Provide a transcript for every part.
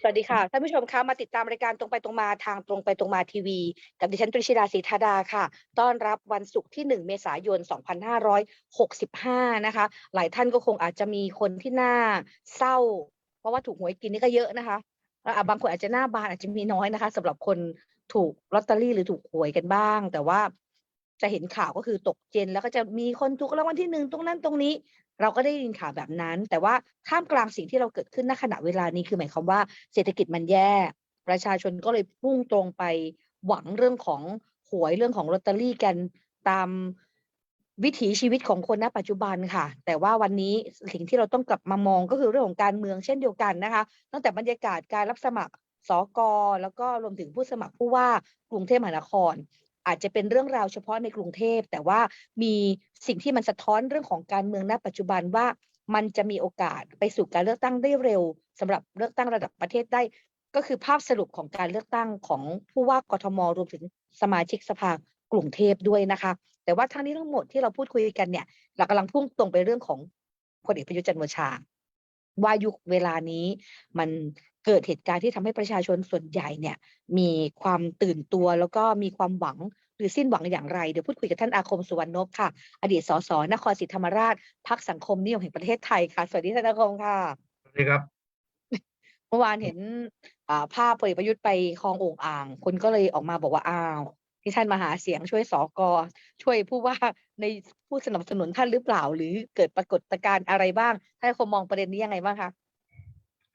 สวัสดีค่ะท่านผู้ชมคะมาติดตามรายการตรงไปตรงมาทางตรงไปตรงมาทีวี กับดิฉันตริชิดาศรีธาดาค่ะ ต้อนรับวันศุกร์ที่ 1 เมษายน 2565 นะคะ หลายท่านก็คงอาจจะมีคนที่หน่าเศร้า เพราะว่าถูกหวยกินนี่ก็เยอะนะคะแล้วบางคนอาจจะหน้าบานอาจจะมีน้อยนะคะสำหรับคนถูกลอตเตอรี่หรือถูกหวยกันบ้าง แต่ว่าจะเห็นข่าวก็คือตกเจนแล้วก็จะมีคนถูกรางวัลที่หนึ่งตรงนั้นตรงนี้ เราก็ได้ยินข่าวแบบนั้น แต่ว่าท่ามกลางสิ่งที่เราเกิดขึ้นณขณะเวลานี้คือหมายความว่าเศรษฐกิจมันแย่ ประชาชนก็เลยพุ่งตรงไปหวังเรื่องของหวยเรื่องของลอตเตอรี่กันตามวิถีชีวิตของคนณปัจจุบันค่ะ แต่ว่าวันนี้สิ่งที่เราต้องกลับมามองก็คือเรื่องของการเมืองเช่นเดียวกันนะคะ ตั้งแต่บรรยากาศการรับสมัครสกแล้วก็รวมถึงผู้สมัครผู้ว่ากรุงเทพมหานคร อาจจะเป็นเรื่องราวเฉพาะในกรุงเทพ แต่ว่ามีสิ่งที่มันสะท้อนเรื่องของการเมืองณปัจจุบันว่ามันจะมีโอกาสไปสู่การเลือกตั้งได้เร็วสำหรับเลือกตั้งระดับประเทศได้ ก็คือภาพสรุปของการเลือกตั้งของผู้ว่ากทมรวมถึงสมาชิกสภากรุงเทพด้วยนะคะ แต่ว่าทั้งนี้ทั้งหมดที่เราพูดคุยกันเนี่ยเรากำลังพุ่งตรงไปเรื่องของพลเอกประยุจันทร์โอชา ว่ายุคเวลานี้มันเกิดเหตุการณ์ที่ทำให้ประชาชนส่วนใหญ่เนี่ย มีความตื่นตัวแล้วก็มีความหวังหรือสิ้นหวังอย่างไร เดี๋ยวพูดคุยกับท่านอาคมสุวรรณนพค่ะ อดีตสสนครศรีธรรมราชพักสังคมนิยมแห่งประเทศไทยค่ะ สวัสดีท่านอาคมค่ะสวัสดีครับเมื่อวานเห็นอ่าภาพพลเอกประยุทธ์ไปคลองโอ่งอ่าง คนก็เลยออกมาบอกว่าอ้าว ที่ท่านมาหาเสียงช่วยสอกอช่วยผู้ว่าในผู้สนับสนุนท่านหรือเปล่า หรือเกิดปรากฏการณ์อะไรบ้างท่านอาคมมองประเด็นนี้ยังไงบ้างคะ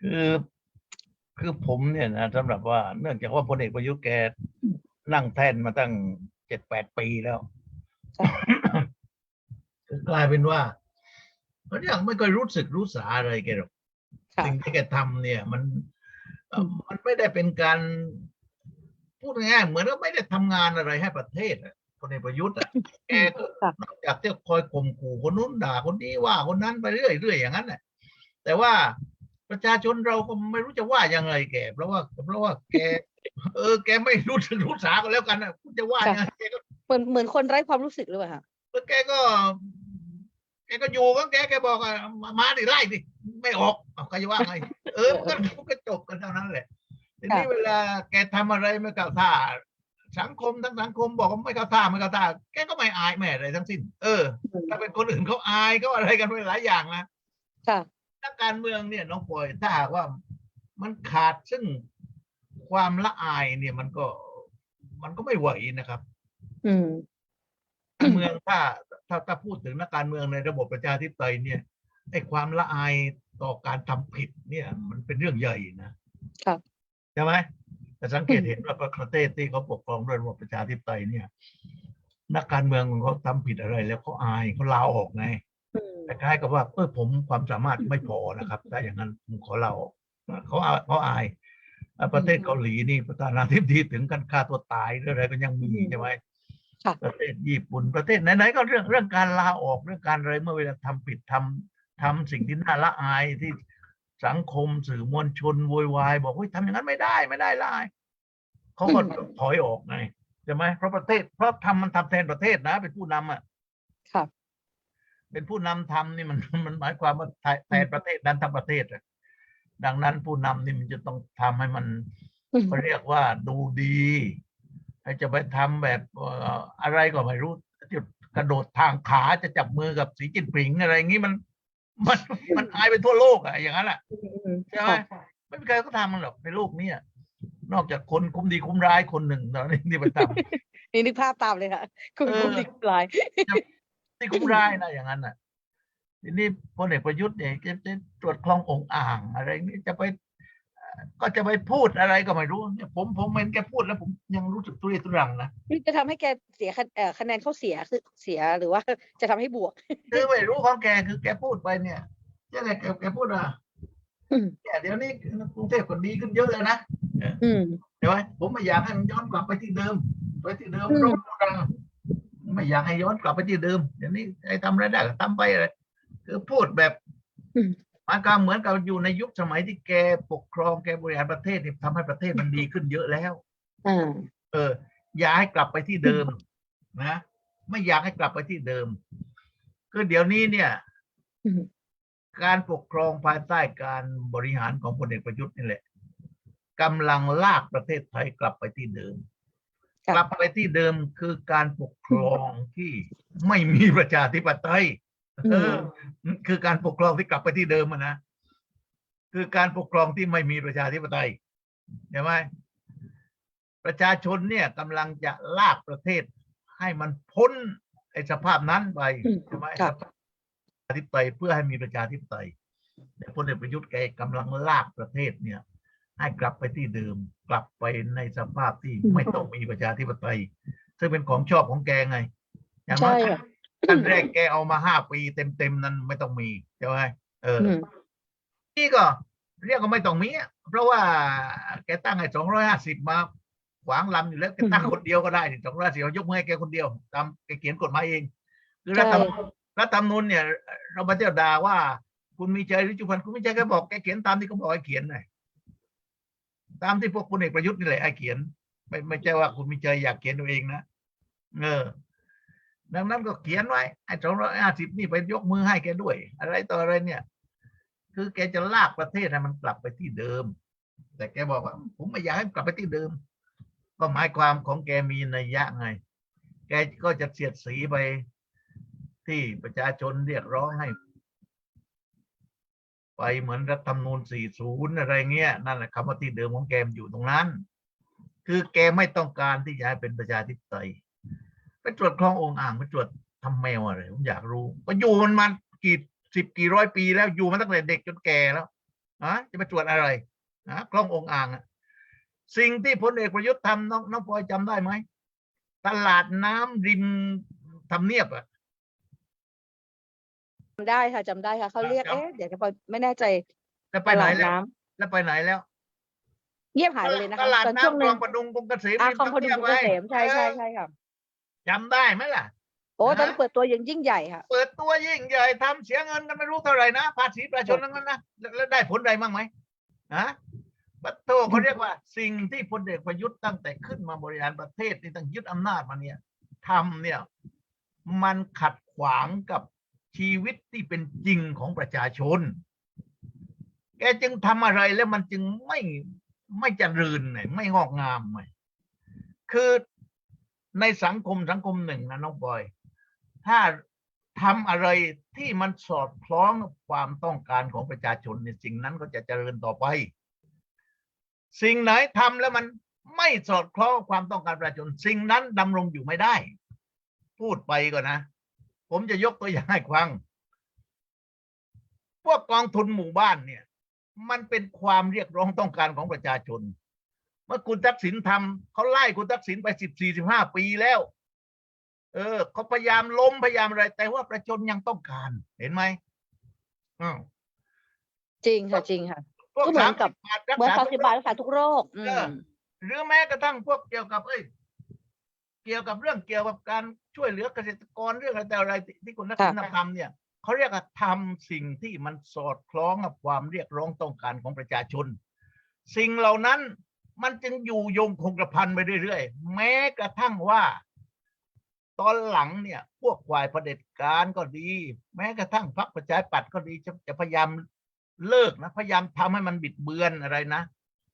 คือคือผมเนี่ยนะสำหรับว่าเนื่องจากว่าพลเอกประยุทธ์แกนั่งแท่นมาตั้งเจ็ดแปดปีแล้วคือกลายเป็นว่ามันยังไม่เคยรู้สึกรู้สาอะไรแกหรอกค่ะสิ่งที่แกทำเนี่ย มันเอ่อมันไม่ได้เป็นการ พูดง่ายๆเหมือนว่าไม่ได้ทำงานอะไรให้ประเทศอะพลเอกประยุทธ์อะแกก็ค่ะนอกจากที่คอยข่มขู่คนนู้นด่าคนนี้ว่าคนนั้นไปเรื่อยๆอย่างนั้นแหละแต่ว่าประชาชนเราก็ไม่รู้จะว่ายังไงแกเพราะว่าเพราะว่าแก เออ แกไม่รู้สึกรู้สาก็แล้วกันนะคุณจะว่ายังไงแกก็เหมือนเหมือนคนไร้ความรู้สึกหรือเปล่าคะแกก็ แกก็อยู่ของแกแกบอกอะมามาดิไล่ดิไม่ออกเอาใครจะว่าไง เออมันก็มันก็จบกันเท่านั้นแหละ ทีนี้เวลาแกทำอะไรไม่ก้าวท่าสังคมทั้งสังคมบอกว่าไม่ก้าวท่าไม่ก้าวท่าแกก็ไม่อายแม่อะไรทั้งสิ้น เออ ถ้าเป็นคนอื่นเขาอายเขาอะไรกันไปหลายอย่างนะค่ะนักการเมืองเนี่ยน้องปอยถ้าหากว่ามันขาดซึ่งความละอายเนี่ยมันก็ มันก็ไม่ไหวนะครับ อืมการเมืองถ้าถ้าถ้าพูดถึงนักการเมืองในระบบประชาธิปไตยเนี่ยไอ้ความละอายต่อการทำผิดเนี่ย มันเป็นเรื่องใหญ่นะครับ ใช่ไหมแต่สังเกตเห็นว่าประเทศที่เขาปกครองด้วยระบบประชาธิปไตยเนี่ย นักการเมืองของเขาทำผิดอะไร แล้วเขาอายเขาลาออกไงอืมคล้ายๆกับว่าเออผมความสามารถไม่พอนะครับถ้าอย่างนั้นผมขอเราออกเขาอายเขาอายอะประเทศเกาหลีนี่ประธานาธิบดีถึงกันฆ่าตัวตายหรืออะไรก็ยังมีใช่ไหมค่ะประเทศญี่ปุ่นประเทศไหนๆก็เรื่องเรื่องการลาออกเรื่องการอะไรเมื่อเวลาทำผิดทำทำสิ่งที่น่าละอายที่ สังคมสื่อมวลชนโวยวายบอกว่าทำอย่างนั้นไม่ได้ไม่ได้ละอายเขาก็ถอยออกไงใช่ไหมเพราะประเทศ เพราะทำมันทำแทนประเทศนะ เป็นผู้นำอะค่ะเป็นผู้นำทำนี่มันมันหมายความว่าแทแทนประเทศนั้นทั้งประเทศอะดังนั้นผู้นำนี่มันจะต้องทำให้มันอืมเขาเรียกว่าดูดีให้จะไปทำแบบเอ่ออะไรก็ไม่รู้จุดกระโดดทางขาจะจับมือกับสีจิ้นผิงอะไรอย่างนี้มัน มันมันอายไปทั่วโลกอะอย่างนั้นแหละอืมใช่ไหมค่ะไม่มีใครก็ทำมันหรอกในโลกเนี้ยนอกจากคนคุ้มดีคุ้มร้ายคนหนึ่งเท่านั้นที่ไปทำนี่นึกภาพตามเลยค่ะคุณเออคุณดิกปลายที่คุ้มร้ายนะอย่างนั้นน่ะทีนี้พลเอกประยุทธ์เนี่ยจะจะตรวจคลององค์อ่างอะไรนี่จะไปเอ่อ ก็จะไปพูดอะไรก็ไม่รู้เนี่ยผมผมเห็นแกพูดแล้วผมยังรู้สึกตุเรศตุรังนะนี่จะทำให้แกเสียคะเอ่อคะแนนเขาเสียคือเสียหรือว่าจะทำให้บวกคือไม่รู้ของแกคือแกพูดไปเนี่ยยังไงแกแกพูดอะอืมแกเดี๋ยวนี้กรุงเทพคนดีขึ้นเยอะเลยนะอืมใช่ไหมผมไม่อยากให้มันย้อนกลับไปที่เดิม ไปที่เดิมอืมโรครังไม่อยากให้ย้อนกลับไปที่เดิมเดี๋ยวนี้ไอ้ทำอะไรได้ก็ทำไปอะไรคือพูดแบบอื มหมายความเหมือนกับอยู่ในยุคสมัยที่แกปกครองแกบริหารประเทศเนี่ยทำให้ประเทศมันดีขึ้นเยอะแล้วอ่าเออ อย่าให้กลับไปที่เดิม นะ ไม่อยากให้กลับไปที่เดิม คือเดี๋ยวนี้เนี่ยอืมการปกครองภายใต้การบริหารของพลเอกประยุทธ์นี่แหละกำลังลากประเทศไทยกลับไปที่เดิมค่ะกลับไปที่เดิมคือการปกครองที่ไม่มีประชาธิปไตยอืมเออ คือการปกครองที่กลับไปที่เดิมอะนะคือการปกครองที่ไม่มีประชาธิปไตยเห็นไหมประชาชนเนี่ยกำลังจะลากประเทศให้มันพ้นไอ้สภาพนั้นไปอืมใช่ไหมครับประชาธิปไตยเพื่อให้มีประชาธิปไตยแต่พลเอกประยุทธ์แกกำลังลากประเทศเนี่ย ให้กลับไปที่เดิม กลับไปในสภาพที่ไม่ต้องมีประชาธิปไตยซึ่งเป็นของชอบของแกไง อย่างน้ใช่อย ค่ะขั้นแรกแกเอามาห้าปีเต็มๆนั้นไม่ต้องมีใช่ไหมเออออืมนี่ก็เรียกว่าไม่ต้องมีอะเพราะว่าแกตั้งไอ้สองร้อยห้าสิบมาขวางลำอยู่แล้วแกตั้งคนเดียวก็ได้สองร้อยสิบยกมือให้แกคนเดียวตามแกเขียนกฎหมายเองคือรัฐธรรมรัฐธรรมนูญเนี่ย เรามาเที่ยวด่าว่า คุณมีใจหรือจุพันธ์คุณมีใจแกบอกแกเขียนตามที่เขาบอกให้เขียนหน่อยตามที่พวกพลเอกประยุทธ์นี่แหละให้เขียน ไม่ไม่ใช่ว่าคุณมีใจอยากเขียนตัวเองนะเออ ดังนั้นก็เขียนไว้ไอ้สองร้อยห้าสิบนี่ไปยกมือให้แกด้วย อะไรต่ออะไรเนี่ย คือแกจะลากประเทศให้มันกลับไปที่เดิม แต่แกบอกว่าผมไม่อยากให้มันกลับไปที่เดิม ก็หมายความของแกมีนัยยะไง แกก็จะเสียดสีไปที่ประชาชนเรียกร้องให้ ไปเหมือนรัฐธรรมนูญ40 อะไรเงี้ย นั่นแหละคำว่าที่เดิมของแกมอยู่ตรงนั้น คือแกไม่ต้องการที่จะให้เป็นประชาธิปไตย ไปตรวจคลององค์อ่างไปตรวจทำแมวอะไรผมอยากรู้ก็อยู่มันมากี่สิบกี่ร้อยปีแล้วอยู่มาตั้งแต่เด็กจนแก่แล้วฮะจะไปตรวจอะไรนะคลององค์อ่างอะสิ่งที่พลเอกประยุทธ์ทำน้องน้องพลอยจำได้ไหมตลาดน้ำริมทำเนียบอะจำได้ค่ะจำได้ค่ะเขาเรียกจำเอ๊ะเดี๋ยวจะไปไม่แน่ใจแล้วไปตไหนลาดแล้วน้ำแล้วไปไหนแล้วเงียบหายไปเลยนะตคะลาดตอนช่วงน้ำหคลนึ่องงประดุงกรุงเกษมอาริมคลองพดุงทำกรุงนีเกยบษมใช่ใช่เออใช่ค่ะ จำได้ไหมล่ะ โอ้ตอนนะนั้นเปิดตัวอย่างยิ่งใหญ่ค่ะ เปิดตัวยิ่งใหญ่ทำเสียเงินกันไม่รู้เท่าไหร่นะภาษีประชาชนทั้งนั้นนะแล้วแล้วได้ผลใดบ้างไหมฮะบัตโตเขาเรียกว่า สิ่งที่พลเอกประยุทธ์ตั้งแต่ขึ้นมาบริหารประเทศที่ตั้งยึดอำนาจมาเนี่ยทำเนี่ย มันขัดขวางกับชีวิตที่เป็นจริงของประชาชน แกจึงทำอะไรแล้วมันจึงไม่ไม่เจริญไงไม่งอกงามไงคือ ในสังคมสังคมหนึ่งนะน้องบอย ถ้าทำอะไรที่มันสอดคล้องความต้องการของประชาชนในสิ่งนั้นก็จะเจริญต่อไป สิ่งไหนทำแล้วมันไม่สอดคล้องความต้องการประชาชน สิ่งนั้นดำรงอยู่ไม่ได้ พูดไปก่อนนะ ผมจะยกตัวอย่างให้ฟัง พวกกองทุนหมู่บ้านเนี่ย มันเป็นความเรียกร้องต้องการของประชาชน เมื่อคุณทักษิณทำเขาไล่คุณทักษิณไปสิบสี่สิบห้าปีแล้ว เออเขาพยายามล้มพยายามอะไร แต่ว่าประชาชนยังต้องการ เห็นไหมอ้าวจริงค่ะจริงค่ะพวกก็เหมือสานมกัสิบบบาทรักเหมือนษาสามสิบบาทรักษาทุกโรคอืเออมหรือแม้กระทั่งพวกเกี่ยวกับ เอ้ย เกี่ยวกับเรื่องเกี่ยวกับการช่วยเหลือเกษตรกรเรื่องอะไรแต่อะไรที่ที่คุณนักค่ะสินทำเนี่ยเขาเรียกว่าทำสิ่งที่มันสอดคล้องกับความเรียกร้องต้องการของประชาชน สิ่งเหล่านั้น มันจึงอยู่ยงคงกระพันไปเรื่อยๆ แม้กระทั่งว่า ตอนหลังเนี่ย พวกฝ่ายประเผด็จการก็ดี แม้กระทั่งพรรคประชาธิปัตย์ก็ดีจะจะพยายามเลิกนะ พยายามทำให้มันบิดเบือนอะไรนะ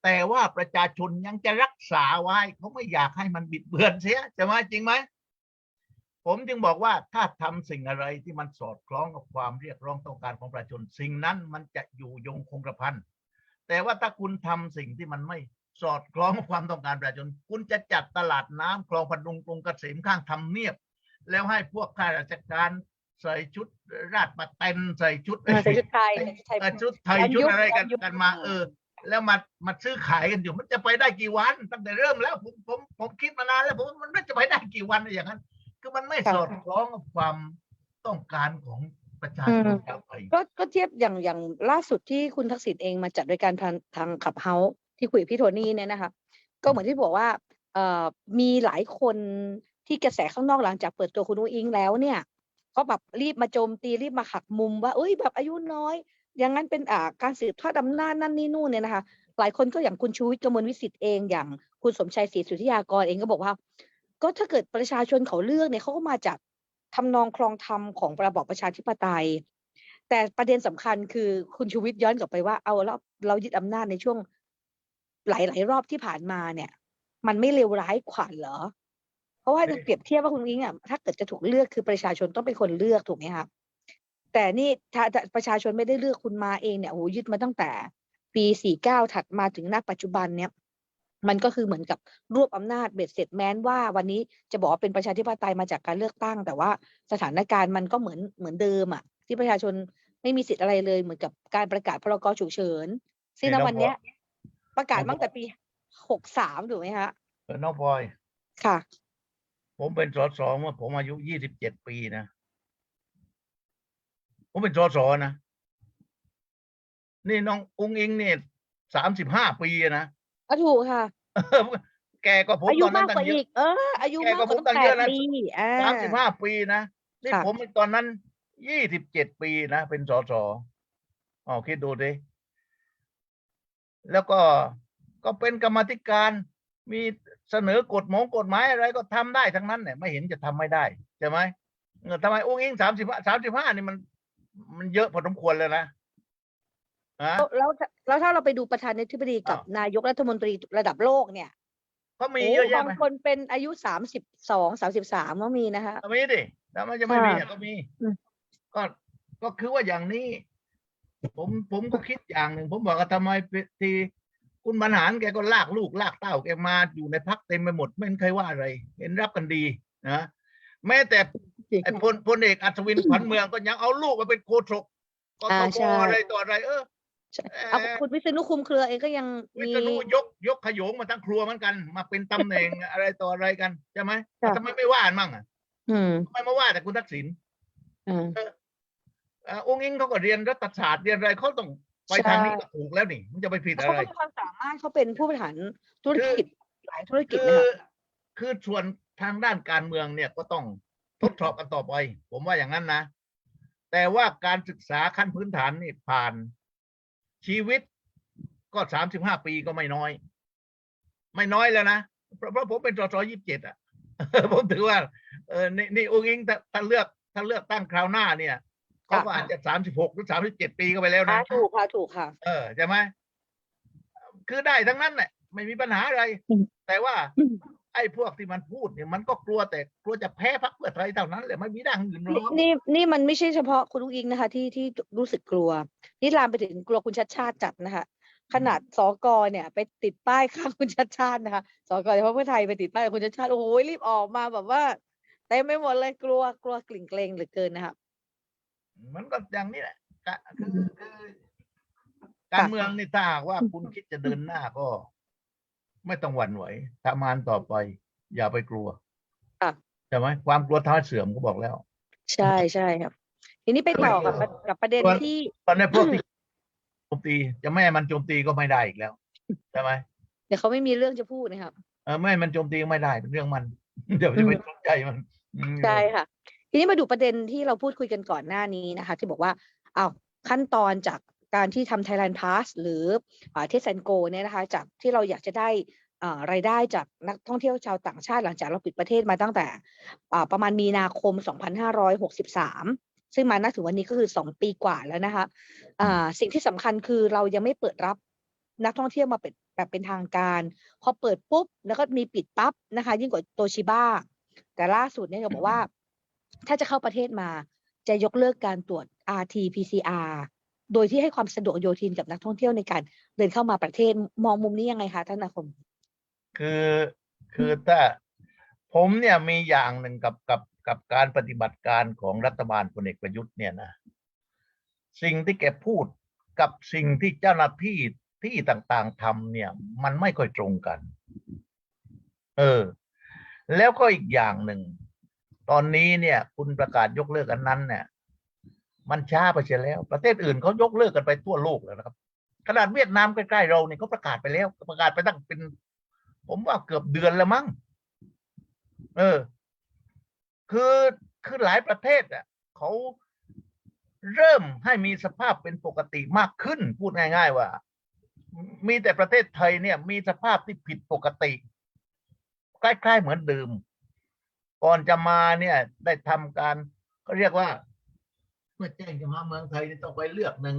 แต่ว่าประชาชนยังจะรักษาไว้เขาไม่อยากให้มันบิดเบือนเสียจะว่าจริงไหมผมจึงบอกว่าถ้าทำสิ่งอะไรที่มันสอดคล้องกับความเรียกร้องต้องการของประชาชน สิ่งนั้นมันจะอยู่ยงคงกระพันแต่ว่าถ้าคุณทำสิ่งที่มันไม่ สอดคล้องกับความต้องการประชาชน คุณจะจัดตลาดน้ำคลองพดุงกรุงเกษมข้างทำเนียบ แล้วให้พวกข้าราชการใส่ชุดราชบัตรเต็นใส่ชุดใส่ชุดไทยใส่เออชุดไทยย้อนยุชุดคอะไรกันย้อนยุคกันมาเออ แล้วมามาซื้อขายกันอยู่ มันจะไปได้กี่วัน ตั้งแต่เริ่มแล้วผมผมผมคิดมานานแล้วผมว่ามันไม่จะไปได้กี่วันอย่างนั้น คือมันไม่ค่ะสอดคล้องกับความต้องการของประชาชนชาวไทยก็ก็เทียบอย่างอย่างล่าสุดที่คุณทักษิณเองมาจัดรายการทางทางขับเฮา ที่คุยกับพี่โทนี่เนี่ยนะคะ ก็เหมือนที่บอกว่าเอมีหลายคนที่กระแสข้างนอกหลังจากเปิดตัวคุณอุ้งอิงแล้วเนี่ยก็แบบรีบมาโจมตีรีบมาหักมุมว่าเอ้ยแบบอายุน้อย อย่างนั้นเป็นอ่าการสืบทอดอำนาจนั่นนี่นู่นเนี่ยนะคะ หลายคนก็อย่างคุณชูวิทย์กมลวิสิทธิ์เองอย่างคุณสมชัยศรีสุทธิยากรเองก็บอกว่า ก็ถ้าเกิดประชาชนเขาเลือกเนี่ยเขาก็มาจากทำนองคลองธรรมของระบอบประชาธิปไตย แต่ประเด็นสำคัญคือคุณชูวิทย์ย้อนกลับไปว่าเอาเราเรายึดอำนาจในช่วง หลายๆรอบที่ผ่านมาเนี่ย มันไม่เลวร้ายขวัญเหรอ เพราะว่าจะเปรียบเทียบว่าคุณอิงอะถ้าเกิดจะถูกเลือกคือประชาชนต้องเป็นคนเลือกถูกไหมครับแต่นี่ถ้าถ้าประชาชนไม่ได้เลือกคุณมาเองเนี่ยโอ้โหยึดมาตั้งแต่ปีสี่เก้าถัดมาถึงณปัจจุบันเนี่ย มันก็คือเหมือนกับรวบอำนาจเบ็ดเสร็จแม้นว่าวันนี้จะบอกว่าเป็นประชาธิปไตยมาจากการเลือกตั้ง แต่ว่าสถานการณ์มันก็เหมือนเหมือนเดิมอะ ที่ประชาชนไม่มีสิทธิ์อะไรเลยเหมือนกับการประกาศพรกฉุกเฉินซึ่งณเห็นแล้ววันเนี้ย ประกาศผมตั้งแต่ปีหกสามถูกไหมฮะเออน้องพลอย ค่ะ ผมเป็นสสเมื่อผมอายุยี่สิบเจ็ดปีนะ ผมเป็นสสนะ นี่น้องอุ้งอิงเนี่ยสามสิบห้าปีนะก็ถูกค่ะแกก็ผมอายุตอนนั้มานกตั้กว่างเยอีอะ ก เออ อายุแกมากก็กว่าผมตั้งตั้งแปเยดอะนะ ปีอ่า สามสิบห้าปีนะ นี่ค่ะ ผมตอนนั้นยี่สิบเจ็ดปีนะ เป็นสสอ๋อคิดดูดิ แล้วก็ก็เป็นกรรมาธิการมีเสนอกฎหมงกฎหมายอะไรก็ทำได้ทั้งนั้นเนี่ยไม่เห็นจะทำไม่ได้ใช่ไหมเออทำไมอุ้งอิงสามสิบสามสิบห้านี่มัน มันเยอะพอสมควรเลยนะฮะแล้วแล้วแล้วถ้าเราไปดูประธานาธิบดีกับอ้าวนายกรัฐมนตรีระดับโลกเนี่ยก็มีโอ้เยอะแยะบางไหมคนเป็นอายุสามสิบสองสามสิบสามก็มีนะคะก็มีดิแล้วมันจะไม่มีค่ะอะก็มีอืมก็ก็คือว่าอย่างนี้ ผมผมก็คิดอย่างหนึ่งผมบอกว่าทำไมทีคุณบรรหารแกก็ลากลูกลากเต้าแกมาอยู่ในพักเต็มไปหมดไม่เห็นใครว่าอะไร เห็นรับกันดีนะแม้แต่ไอ้พลพลเอกอัศวินขวัญเมืองก็ยังเอาลูกมาเป็นโคศกกอ่าตใช่อะไรต่ออะไร เออใช่เอ่อเอาคุณวิษณุคุมเครือเองก็ยังวิมีษณุยกยกขโยงมาทั้งครัวเหมือนกัน มาเป็นตำแหน่งอะไรต่ออะไรกันใช่ไหมค่ะทำไมไม่ว่ามั่งอะอืมทำไมมาว่าแต่คุณทักษิณ อืมอ่าองค์อิงเขาก็เรียนรัฐศาสตร์เรียนอะไรเขาต้องไปใช่ทางนี้ก็ถูกแล้วนี่มันจะไปผิดเขาอะไรก็มีความสามารถเขาเป็นผู้บริหารธุรกิจหลายธุรกิจคืนะอคะคือส่วนทางด้านการเมืองเนี่ยก็ต้องทดสอบกันต่อไป ผมว่าอย่างนั้นนะ แต่ว่าการศึกษาขั้นพื้นฐานนี่ผ่านชีวิตก็สามสิบห้าปีก็ไม่น้อย ไม่น้อยแล้วนะ เพราะเพราะผมเป็นสสยี่สิบเจ็ดอะผมถือว่าเออนี่นี่องค์อิงถ้าถ้าเลือกถ้าเลือกตั้งคราวหน้าเนี่ย เขาก็อาจจะสามสิบหกหรือสามสิบเจ็ดปีก็ไปแล้วอ่านะถูกค่ะถูกค่ะ เออใช่ไหมคือได้ทั้งนั้นแหละไม่มีปัญหาอะไร อืมแต่ว่าอืม ไอ้พวกที่มันพูดเนี่ยมันก็กลัวแต่กลัวจะแพ้พรรคเพื่อไทยเท่านั้นแหละไม่มีดังอื่นหรนี่อกนี่นี่มันไม่ใช่เฉพาะคุณลูกอิงนะคะ ที่ที่รู้สึกกลัว นี่ลามไปถึงกลัวคุณชัดชาติจัดนะคะ ขนาดสกเนี่ย ไปติดป้ายข้างคุณชัดชาตินะคะสกเฉพาะเพื่อไทยไปติดป้ายคุณชัดชาติโอ้โหรีบออกมาแบบว่าเต็มไปหมดเลยกลัวกลัวกลิ่งเกรงเหลือเกินนะคะ มันก็อย่างนี้แหละกะคือคือการเมืองนี่ถ้าหากว่าคุณคิดจะเดินหน้าก็ ไม่ต้องหวั่นไหวทำงานต่อไป อย่าไปกลัวค่ะ ใช่ไหมความกลัวท้ายเสื่อมก็บอกแล้ว ใช่ใช่ครับ ทีนี้ไปต่อกับประกับประเด็นส่วนที่ ตอนนี้พวกที่โจมตีจะไม่ให้มันโจมตีก็ไม่ได้อีกแล้วใช่ไหมเดี๋ยวเขาไม่มีเรื่องจะพูดนะครับ เออไม่ให้มันโจมตีก็ไม่ได้เป็นเรื่องมัน เดี๋ยวจะไปสนใจมัน อืม ใช่ค่ะ ทีนี้มาดูประเด็นที่เราพูดคุยกันก่อนหน้านี้นะคะ ที่บอกว่าเอาขั้นตอนจากการที่ทำ Thailand Pass หรือเทสแอนโกเนี่ยนะคะจากที่เราอยากจะได้รายได้จากนักท่องเที่ยวชาวต่างชาติหลังจากเราปิดประเทศมาตั้งแต่ประมาณมีนาคม 2563 ซึ่งมาณถึงวันนี้ก็คือ 2 ปีกว่าแล้วนะคะอ่าสิ่งที่สำคัญคือเรายังไม่เปิดรับนักท่องเที่ยวมาเป็นแบบเป็นทางการ พอเปิดปุ๊บ แล้วก็มีปิดปั๊บนะคะ ยิ่งกว่าโตชิบ้าแต่ล่าสุดเนี่ยเขาบอกว่า ถ้าจะเข้าประเทศมา จะยกเลิกการตรวจ RT-PCR โดยที่ให้ความสะดวกโยทินกับนักท่องเที่ยวในการเดินเข้ามาประเทศมองมุมนี้ยังไงคะท่านอาคม คือคือถ้าผมเนี่ยมีอย่างหนึ่งกับกับกับการปฏิบัติการของรัฐบาลพลเอกประยุทธ์เนี่ยนะสิ่งที่แกพูดกับสิ่งที่เจ้าหน้าที่ที่ต่างๆทำเนี่ย มันไม่ค่อยตรงกัน เออ แล้วก็อีกอย่างหนึ่ง ตอนนี้เนี่ย คุณประกาศยกเลิกอันนั้นเนี่ย มันช้าไปเสียแล้ว ประเทศอื่นเขายกเลิกกันไปทั่วโลกแล้วนะครับ ขนาดเวียดนามใกล้ๆเราเนี่ยเขาประกาศไปแล้ว ประกาศไปตั้งเป็น ผมว่าเกือบเดือนแล้วมั้งเออ คือคือหลายประเทศอะเขาเริ่มให้มีสภาพเป็นปกติมากขึ้น พูดง่าย ๆ ว่า มีแต่ประเทศไทยเนี่ย มีสภาพที่ผิดปกติใกล้ๆเหมือนเดิม ก่อนจะมาเนี่ย ได้ทำการเขาเรียกว่า เมื่อแจ้งจะมาเมืองไทยนี่ต้องไปเลือกหนึ่ง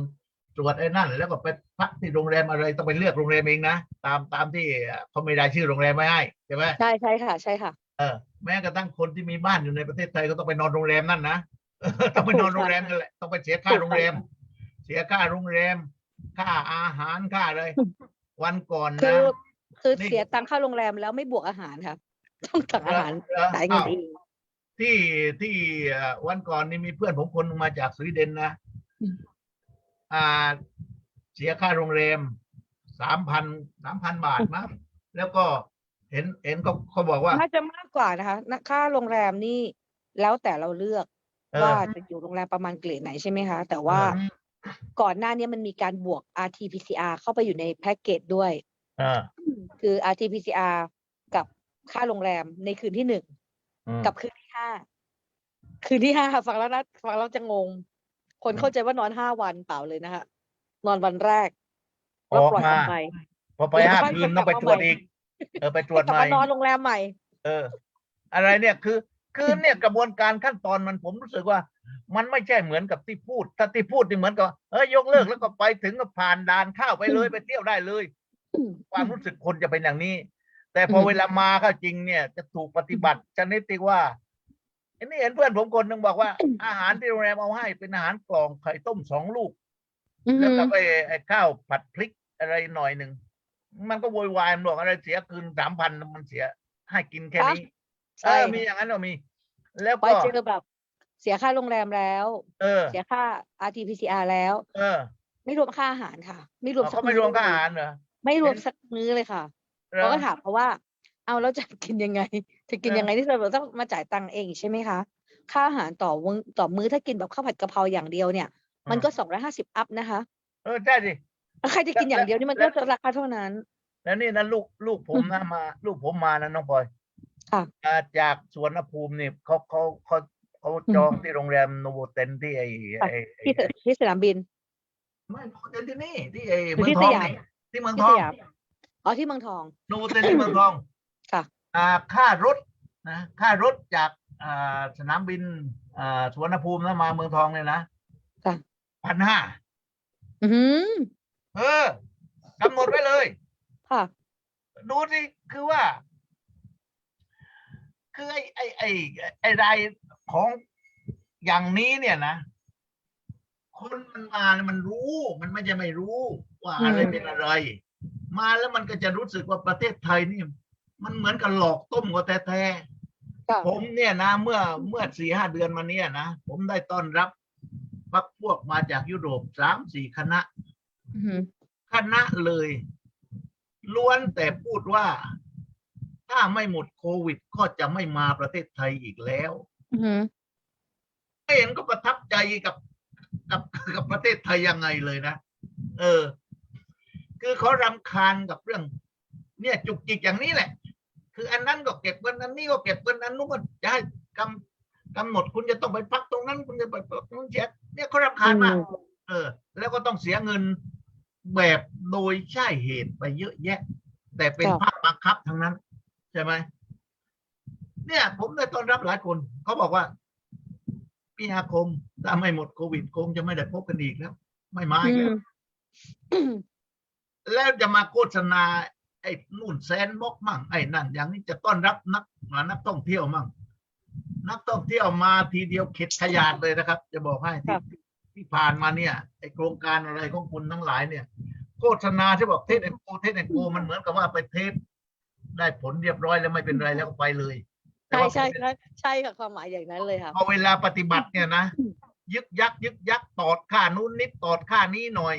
ตรวจไอ้นั่นแล้วก็ไปพักที่โรงแรมอะไรต้องไปเลือกโรงแรมเองนะตามตามที่เขาไม่ได้ชื่อโรงแรมไม่ให้ใช่ไหมใช่ใช่ค่ะ ใช่ค่ะเออแม้กระทั่งคนที่มีบ้านอยู่ในประเทศไทยก็ต้องไปนอนโรงแรมนั่นนะต้องไปนอนโรงแรมนั่นแหละต้องไปเสียค่าโรงแรม เสียค่าโรงแรม ค่าอาหารค่าอะไรวันก่อนคืนะอคือนี่เสียตังค่าโรงแรมแล้วไม่บวกอาหารค่ะ ต้องสั่งอาหารเหรอจ่ายเงินอ้าวเองที่ที่เอ่อวันก่อนนี่มีเพื่อนผมคนหนึ่งมาจากสวีเดนนะอืมอ่า เสียค่าโรงแรมสามพันสามพันบาทมั้งแล้วก็เห็นเห็นเขาเขาบอกว่าน่าจะมากกว่านะคะนะค่าโรงแรมนี่แล้วแต่เราเลือกเออว่าจะอยู่โรงแรมประมาณเกรดไหนใช่ไหมคะ แต่ว่าอืมก่อนหน้านี้มันมีการบวก RT-PCR เข้าไปอยู่ในแพ็กเกจด้วยอ่าคือ RT-PCR กับ ค่าโรงแรมในคืนที่หนึ่งอืมกับคืนที่ห้าคืนที่ห้าฟังแล้วนะฟังแล้วจะงง คนอืมเข้าใจว่านอนห้าวันเปล่าเลยนะคะนอนวันแรกอแล้วอกปล่อยอมาอกไปพอไปห้าคืนต้องไปตรวจอีกเออไปตรวจกลับใหม่มานอนโรงแรมใหม่ เออ อะไรเนี่ยคือ คือเนี่ยกระบวนการขั้นตอนมันผมรู้สึกว่า มันไม่ใช่เหมือนกับที่พูด ถ้าที่พูดนี่เหมือนกับเออยกเลิกแล้วก็ไปถึงก็ผ่านด่านเข้าไปเลยไปเที่ยวได้เลย ความรู้สึกคนจะเป็นอย่างนี้ แต่พออืมเวลามาเข้าจริงเนี่ย จะถูกปฏิบัติชนิดที่ว่าอันนี้เห็นเพื่อนผมคนหนึ่งบอกว่า อาหารที่โรงแรมเอาให้เป็นอาหารกล่องไข่ต้มสองลูกอืแล้วก็มไปไอ้ข้าวผัดพริกอะไรหน่อยหนึ่ง มันก็โวยวายมันบอกอะไรเสียคืนสามพันมันเสียให้กินแค่นี้เอใช่อมีอย่างนั้นก็มี แล้วไปก็เจอแบบเสียค่าโรงแรมแล้ว เออ เสียค่า RT-PCR แล้ว เออ ไม่รวมค่าอาหารค่ะ ไม่รวมเอาสัเขาไม่รวมค่าอาหารเหรอไม่รวมเห็นสักมื้อเลยค่ะ เหรอเราก็ถามเขาว่า เอาแล้วจะกินยังไง จะกินเออยังไงที่เราต้องมาจ่ายตังค์เองใช่ไหมคะ ค่าอาหารต่อมื้อต่อมื้อถ้ากินแบบข้าวผัดกะเพราอย่างเดียวเนี่ย มันก็สองร้อยห้าสิบอัพนะคะ เออใช่สิแล้วใครจะกินอย่างเดียวนี่มันแล้ก็วจะราคาเท่านั้น แล้วนี่นะลูกลูกผมนะมา ลูกผมมานะน้องพลอยค่ะอ่าจากสวนภูมิเนี่ยเขาเขาเขาเขาอืมจองที่โรงแรมโนโวเทนที่ไอ้ค่ะไอ้ไอ้ที่สที่สนามบิน ไม่โนโวเทนที่นี่ที่ไอ้อยู่เมืองที่ทองสยามนี่ที่เมืองที่ทสองยาม อ๋อที่เมืองทองโนโวเทนที่เมืองทองค่ะอ่าค่ารถนะค่ารถจากอ่าสนามบินอ่าสวนภูมินะมาเมืองทองเนี่ยนะค่ะพันห้าอือหือเออกำหนดไว้เลย ค่ะ ดูสิคือว่า คือไอ้ไอ้ไอ้ไอ้รายของอย่างนี้เนี่ยนะคนมันมาเนี่ยมันรู้ มันไม่ใช่ไม่รู้ว่าอะไรอืมเป็นอะไร มาแล้วมันก็จะรู้สึกว่าประเทศไทยนี่ มันเหมือนกับหลอกต้มก็แท้ๆค่ะผมเนี่ยนะ เมื่อเมื่อสี่ห้าเดือนมาเนี่ยนะผมได้ต้อนรับพักพวกมาจากยุโรปสามสี่คณะอือหือคณะเลย ล้วนแต่พูดว่า ถ้าไม่หมดโควิดก็จะไม่มาประเทศไทยอีกแล้วอือหือไม่เห็นก็ประทับใจกับกับกับประเทศไทยยังไงเลยนะ เออ คือเขารำคาญกับเรื่อง เนี่ยจุกจิกอย่างนี้แหละ คืออันนั้นก็เก็บเงินอันนี้ก็เก็บเงินอันนู้นก็จะให้กำกำหนดคุณจะต้องไปพักตรงนั้น คุณจะไปตรงนู้นเสียเนี่ยเขารำคาญมากเออ แล้วก็ต้องเสียเงินแบบโดยใช่เหตุไปเยอะแยะ แต่เป็นครับภาคบังคับทั้งนั้น ใช่ไหมเนี่ยผมได้ต้อนรับหลายคนเขาบอกว่าปีอาคมถ้าไม่หมดโควิดคงจะไม่ได้พบกันอีกแล้ว ไม่มาอีกอืแล้วมอืม แล้วจะมาโฆษณา ไอ้นู่นแซนบ็อกมั่งไอ้นั่น อย่างนี้จะต้อนรับนักนักท่องเที่ยวมั่งนักท่องเที่ยวมาทีเดียวเข็ดขยาดเลยนะครับ จะบอกให้ที่ที่ผ่านมาเนี่ยไอ้โครงการอะไรของคุณทั้งหลายเนี่ยโฆษณาที่บอกเทสแอนโกเทสแอนโกมันเหมือนกับว่าไปเทสได้ผลเรียบร้อยแล้วไม่เป็นไรแล้วก็ไปเลยแต่ใช่ว่าใช่ใช่ใช่ค่ะความหมายอย่างนั้นเลยค่ะพอเวลาปฏิบัติเนี่ยนะอืมยึกยักยึกยักตอดค่านู้นนิดตอดค่านี้หน่อย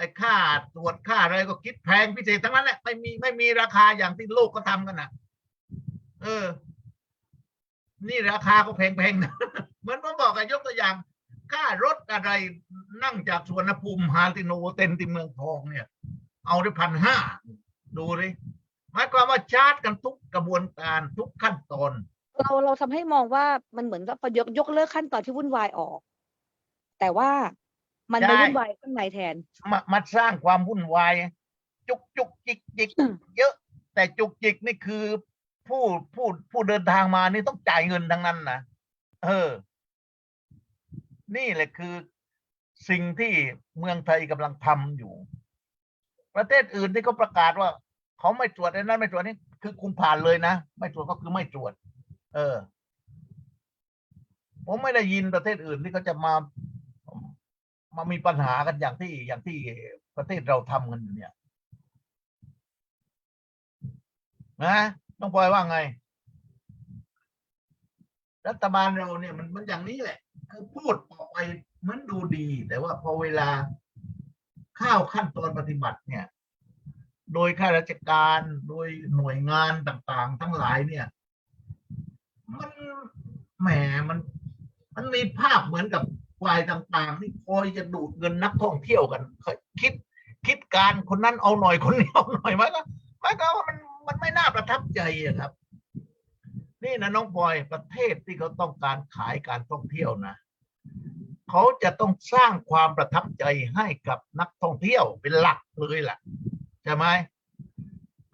ไอ้ค่าตรวจค่าอะไรก็คิดแพงพิเศษทั้งนั้นแหละไม่มีไม่มีราคาอย่างที่โลกก็ทำกันนะเออ นี่ราคาก็แพงๆนะเหมือนผมบอกกันยกตัวอย่าง ค่ารถอะไรนั่งจากสวนภูมิฮาติโนเต็นที่เมืองทองเนี่ย เอาได้พันห้าดูดิหมายความว่าชาร์จกันทุกกระบวนการทุกขั้นตอนเราเราทำให้มองว่ามันเหมือนกับพอยกยกเลิกขั้นตอนที่วุ่นวายออก แต่ว่า มันมาใช่วุ่นวายข้างในแทนมามาสร้างความวุ่นวาย จุกจุกจิกจิกอืมเยอะ แต่จุกจิกนี่คือ ผู้ผู้ผู้เดินทางมานี่ต้องจ่ายเงินทั้งนั้นนะเออ นี่แหละคือสิ่งที่เมืองไทยกำลังทำอยู่ ประเทศอื่นที่เขาประกาศว่า เขาไม่ตรวจไอ้นั่นไม่ตรวจนี่คือคุณผ่านเลยนะไม่ตรวจก็คือไม่ตรวจ เออ ผมไม่ได้ยินประเทศอื่นที่เขาจะมา มามีปัญหากันอย่างที่อย่างที่ประเทศเราทำกันอยู่เนี่ยนะน้องพลอยว่าไง รัฐบาลเราเนี่ยมันมันอย่างนี้แหละ คือพูดออกไปเหมือนดูดี แต่ว่าพอเวลาเข้าวขั้นตอนปฏิบัติเนี่ย โดยข้าราชการโดยหน่วยงานต่าง ๆ ทั้งหลายเนี่ย มันแหมมัน มันมีภาพเหมือนกับ ฝ่ายต่างๆที่คอยจะดูดเงินนักท่องเที่ยวกัน คิดคิดการคนนั้นเอาหน่อยคนนี้เอาหน่อยมันก็มันก็ว่ามันมันไม่น่าประทับใจอะครับ นี่นะน้องปอยประเทศที่เขาต้องการขายการท่องเที่ยวนะเขาจะต้องสร้างความประทับใจให้กับนักท่องเที่ยวเป็นหลักเลยล่ะใช่ไหม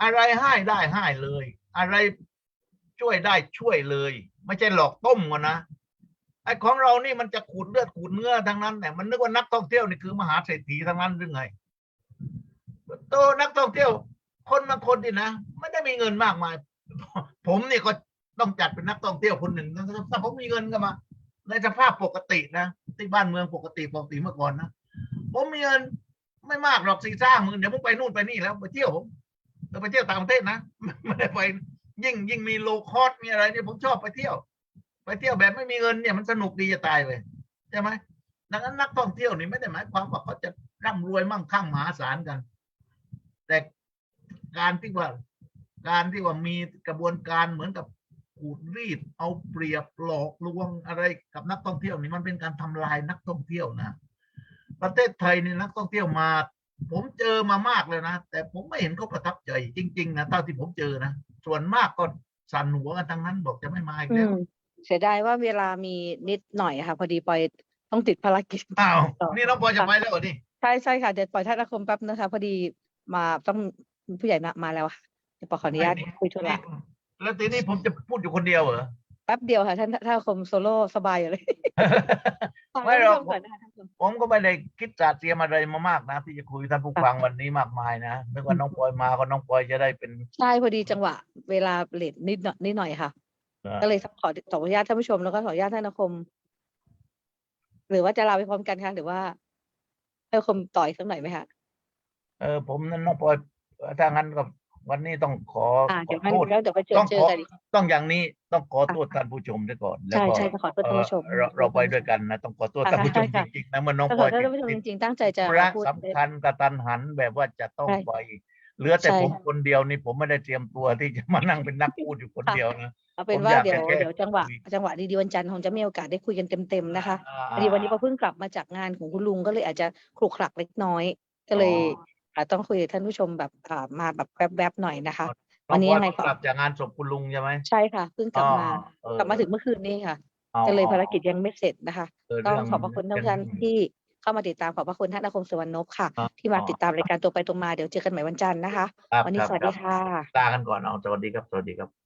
อะไรให้ได้ให้เลย อะไรช่วยได้ช่วยเลย ไม่ใช่หลอกต้มกันนะ ไอ้ของเรานี่มันจะขูดเลือดขูดเนื้อทั้งนั้นเนี่มันนึกว่านักท่องเที่ยวนี่คือมหาเศรษฐีทั้งนั้นหรือไงตัวนักท่องเที่ยว คนบางคนดินะไม่ได้มีเงินมากมาย ผมเนี่ยก็ต้องจัดเป็นนักท่องเที่ยวคนหนึ่งนะถ้าผมมีเงินก็มา ในสภาพปกตินะที่บ้านเมืองปกติปกติเมื่อก่อนนะผมมีเงินไม่มากหรอกสี่สร้างหมื่นเดี๋ยวผมไปนู่นไปนี่แล้วไปเที่ยวผมไปเที่ยวต่างประเทศนะไม่ได้ไปยิ่งยิ่งมีโลคอสมีอะไรเนี่ยผมชอบไปเที่ยว ไปเที่ยวแบบไม่มีเงินเนี่ยมันสนุกดีจะตายเลยใช่ไหมดังนั้นนักท่องเที่ยวนี่ไม่ได้หมายความว่าเขาจะร่ำรวยมั่งคั่งมหาศาลกัน แต่การที่ว่าการที่ว่ามีกระบวนการเหมือนกับขูดรีดเอาเปรียบหลอกลวงอะไรกับนักท่องเที่ยวนี่มันเป็นการทำลายนักท่องเที่ยวนะ ประเทศไทยนี่นักท่องเที่ยวมา ผมเจอมามากเลยนะ แต่ผมไม่เห็นเขาประทับใจจริง ๆ นะเท่าที่ผมเจอนะ ส่วนมากก็สั่นหัวกันทั้งนั้นบอกจะไม่มาอีกแล้ว เสียดายว่าเวลามีนิดหน่อยอะค่ะ พอดีปอยต้องติดภารกิจอ้าวต่อนี่น้องปอยจะไปแล้วเหรอนี่ใช่ใช่ค่ะเดี๋ยวปล่อยท่านอาคมแป๊บนะคะ พอดีมาต้องผู้ใหญ่มามาแล้วค่ะเดี๋ยวปอขออนุญาตคุยธุระแล้วทีนี้ผมจะพูดอยู่คนเดียวเหรอแป๊บเดียวค่ะ ท่านท่านอาคมโซโล่สบายอยู่เลยไม่หรอกฟังท่านผู้ชมก่อนนะคะท่านผู้ชมผมก็ไม่ได้คิดจะเตรียมอะไรมามากนะ ที่จะคุยท่านผู้ฟังวันนี้มากมายนะนึกว่าน้องปอยมาก็น้องปอยจะได้เป็นใช่พอดีจังหวะ เวลาเลทนิดหน่อยนิดหน่อยค่ะ เอ่อก็เลยขอขออนุญาตท่านผู้ชมแล้วก็ขออนุญาตท่านอาคม หรือว่าจะลาไปพร้อมกันคะหรือว่าท่านอาคมต่อยสักหน่อยไหมคะ เออผมนั้นน้องปอยถ้างั้นก็วันนี้ต้องขออ่าขเดี๋อยวมันโทษ แล้วเดี๋ยวไปเจอต้องเจขออกันอีก ต้องอย่างนี้ต้องขอโทษท่านผู้ชมด้วยก่อนแล้วใช่ก็ใช่ขอโทษท่านผู้ชม เอ่อเราเราไปด้วยกันนะต้องขอโทษค่ะท่านผู้ชมใช่จค่ะ ริงๆนะเมื่อน้องขอปอยโทษท่านผู้ชมจริงๆตั้งใจจะธุระพูด สำคัญกระตันหันแบบว่าจะต้องใช่ ไป เหลือแต่ใช่ผมคนเดียวนี่ผมไม่ได้เตรียมตัวที่จะมานั่งเป็นนักพูดอยู่คนเดียวนะเอาเป็นผมว่าอยากเดี๋ยวจะแค่เดี๋ยวจังหวะคุยจังหวะดีๆวันจันทร์คงจะมีโอกาสได้คุยกันเต็มๆนะคะอ่าพอดีวันนี้พอเพิ่งกลับมาจากงานของคุณลุงก็เลยอาจจะคลุกคลักเล็กน้อย ก็เลยอ๋อาต้องคุยกับท่านผู้ชมแบบอ่ามาแบบแวบๆหน่อยนะคะน้วัองนนี้ปอยยังไงเพิ่งกลับจากงานศพคุณลุงใช่ไหมใช่ค่ะเพิ่งกลับมาอ๋อกลับมาถึงเมื่อคืนนี้ค่ะอ๋อก็เลยภารกิจยังไม่เสร็จนะคะเออต้องเรื่ขอบพระคุณทุกท่านที่ เข้ามาติดตามขอบพระคุณท่านอาคมสุวรรณนพค่ะครับที่มาอ๋อติดตามรายการตัวไปตรงมาเดี๋ยวเจอกันใหม่วันจันทร์นะคะครับวันนี้ครับสวัสครัดีบค่ะลากันก่อนเอาสวัสดีครับสวัสดีครับ